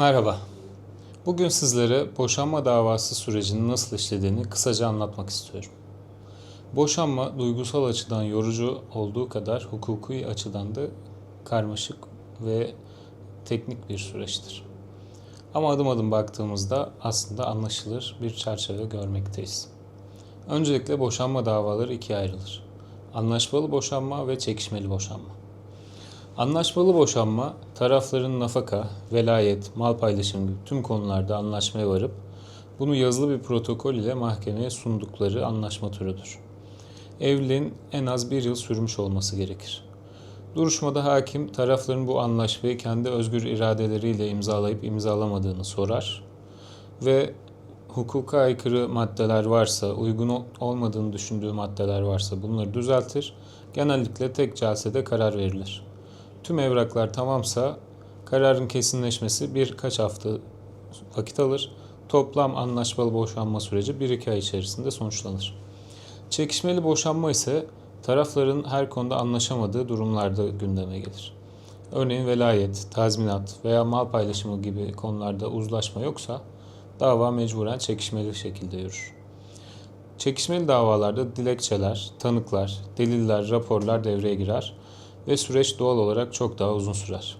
Merhaba. Bugün sizlere boşanma davası sürecinin nasıl işlediğini kısaca anlatmak istiyorum. Boşanma duygusal açıdan yorucu olduğu kadar hukuki açıdan da karmaşık ve teknik bir süreçtir. Ama adım adım baktığımızda aslında anlaşılır bir çerçeve görmekteyiz. Öncelikle boşanma davaları ikiye ayrılır. Anlaşmalı boşanma ve çekişmeli boşanma. Anlaşmalı boşanma, tarafların nafaka, velayet, mal paylaşımı gibi tüm konularda anlaşmaya varıp bunu yazılı bir protokol ile mahkemeye sundukları anlaşma türüdür. Evliliğin en az bir yıl sürmüş olması gerekir. Duruşmada hakim tarafların bu anlaşmayı kendi özgür iradeleriyle imzalayıp imzalamadığını sorar ve hukuka aykırı maddeler varsa, uygun ol- olmadığını düşündüğü maddeler varsa bunları düzeltir. Genellikle tek celsede karar verilir. Tüm evraklar tamamsa kararın kesinleşmesi birkaç hafta vakit alır. Toplam anlaşmalı boşanma süreci 1-2 ay içerisinde sonuçlanır. Çekişmeli boşanma ise tarafların her konuda anlaşamadığı durumlarda gündeme gelir. Örneğin velayet, tazminat veya mal paylaşımı gibi konularda uzlaşma yoksa dava mecburen çekişmeli şekilde yürür. Çekişmeli davalarda dilekçeler, tanıklar, deliller, raporlar devreye girer ve süreç doğal olarak çok daha uzun sürer.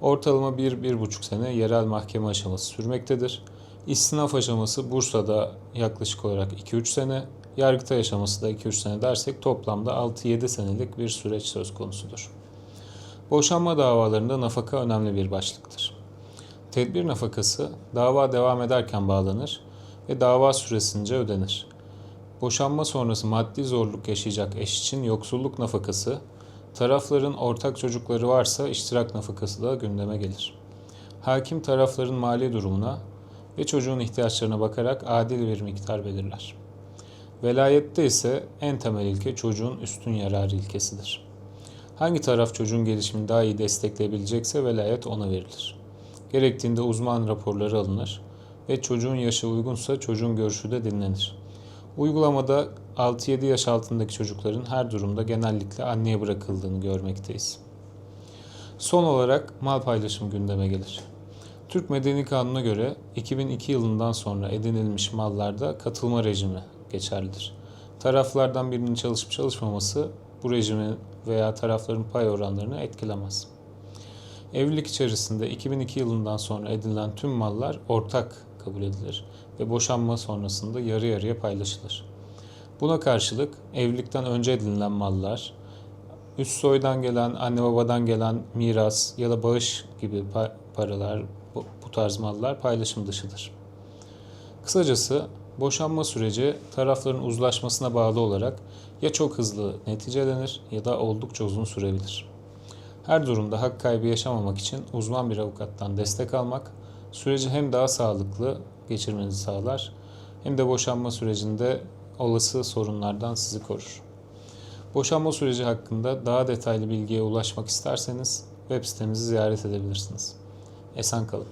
Ortalama 1-1,5 sene yerel mahkeme aşaması sürmektedir. İstinaf aşaması Bursa'da yaklaşık olarak 2-3 sene, Yargıtay aşaması da 2-3 sene dersek toplamda 6-7 senelik bir süreç söz konusudur. Boşanma davalarında nafaka önemli bir başlıktır. Tedbir nafakası dava devam ederken bağlanır ve dava süresince ödenir. Boşanma sonrası maddi zorluk yaşayacak eş için yoksulluk nafakası, tarafların ortak çocukları varsa iştirak nafakası da gündeme gelir. Hakim tarafların mali durumuna ve çocuğun ihtiyaçlarına bakarak adil bir miktar belirler. Velayette ise en temel ilke çocuğun üstün yararı ilkesidir. Hangi taraf çocuğun gelişimini daha iyi destekleyebilecekse velayet ona verilir. Gerektiğinde uzman raporları alınır ve çocuğun yaşı uygunsa çocuğun görüşü de dinlenir. Uygulamada 6-7 yaş altındaki çocukların her durumda genellikle anneye bırakıldığını görmekteyiz. Son olarak mal paylaşımı gündeme gelir. Türk Medeni Kanunu'na göre 2002 yılından sonra edinilmiş mallarda katılma rejimi geçerlidir. Taraflardan birinin çalışıp çalışmaması bu rejimi veya tarafların pay oranlarını etkilemez. Evlilik içerisinde 2002 yılından sonra edinilen tüm mallar ortak kabul edilir ve boşanma sonrasında yarı yarıya paylaşılır. Buna karşılık evlilikten önce edinilen mallar, üst soydan gelen, anne babadan gelen miras ya da bağış gibi pa- paralar, bu tarz mallar paylaşım dışıdır. Kısacası boşanma süreci tarafların uzlaşmasına bağlı olarak ya çok hızlı neticelenir ya da oldukça uzun sürebilir. Her durumda hak kaybı yaşamamak için uzman bir avukattan destek almak süreci hem daha sağlıklı geçirmenizi sağlar hem de boşanma sürecinde olası sorunlardan sizi korur. Boşanma süreci hakkında daha detaylı bilgiye ulaşmak isterseniz web sitemizi ziyaret edebilirsiniz. Esen kalın.